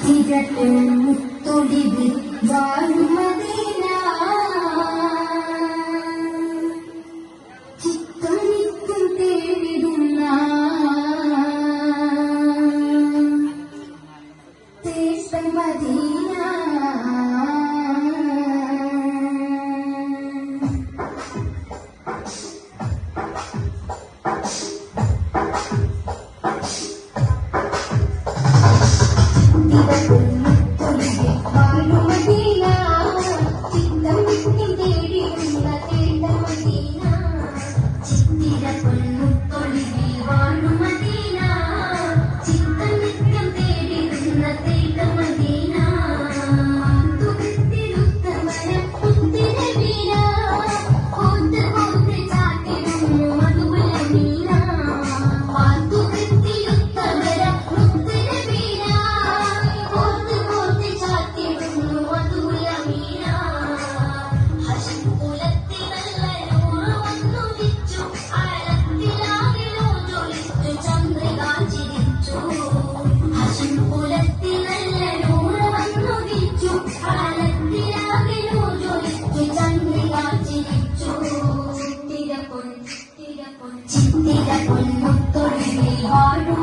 ചിരട്ട് മുത്തൊടിവിൽ വാഴുമതീന ചിത്തനിത്യം തേടിടുന്ന തേട്ട 你的。വാഴും മുത്തൊഴിൽ വാഴും